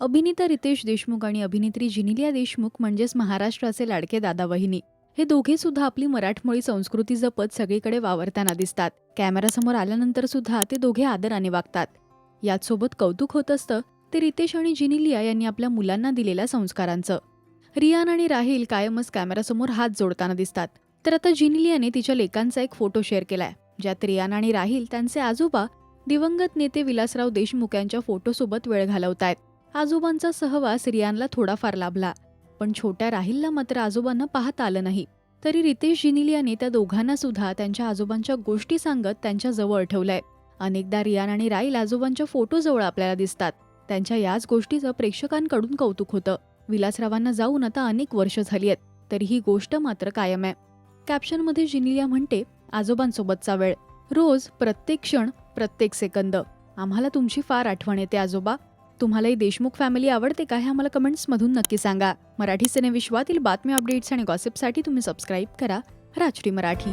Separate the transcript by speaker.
Speaker 1: अभिनेता रितेश देशमुख आणि अभिनेत्री जिनिलिया देशमुख म्हणजेच महाराष्ट्राचे लाडके दादा वहिनी. हे दोघे सुद्धा आपली मराठमोळी संस्कृती जपत सगळीकडे वावरताना दिसतात. कॅमेरासमोर आल्यानंतर सुद्धा ते दोघे आदराने वागतात. याचसोबत कौतुक होत असतं ते रितेश आणि जिनिलिया यांनी आपल्या मुलांना दिलेल्या संस्कारांचं. रियान आणि राहील कायमच कॅमेरासमोर हात जोडताना दिसतात. तर आता जिनिलियाने तिच्या लेकांचा एक फोटो शेअर केलाय ज्यात रियान आणि राहील त्यांचे आजोबा दिवंगत नेते विलासराव देशमुख यांच्या फोटोसोबत वेळ घालवतायत. आजोबांचा सहवास रियानला थोडाफार लाभला. पण छोट्या राहिलला मात्र आजोबांना पाहता आलं नाही. तरी रितेश जिनिलियाने त्या दोघांना सुद्धा त्यांच्या आजोबांच्या गोष्टी सांगत त्यांच्या जवळ ठेवलंय. अनेकदा रियान आणि राईल आजोबांच्या फोटोजवळ आपल्याला दिसतात. त्यांच्या याच गोष्टीचं प्रेक्षकांकडून कौतुक होतं. विलासरावांना जाऊन आता अनेक वर्ष झाली आहेत तरी ही गोष्ट मात्र कायम आहे. कॅप्शनमध्ये जिनिलिया म्हणते आजोबांसोबतचा वेळ. रोज प्रत्येक क्षण प्रत्येक सेकंद. आम्हाला तुमची फार आठवण येते आजोबा. तुम्हालाही देशमुख फॅमिली आवडते का हे आम्हाला कमेंट्समधून नक्की सांगा. मराठी सिनेविश्वातील बातम्या अपडेट्स आणि गॉसिपसाठी तुम्ही सबस्क्राईब करा राजश्री मराठी.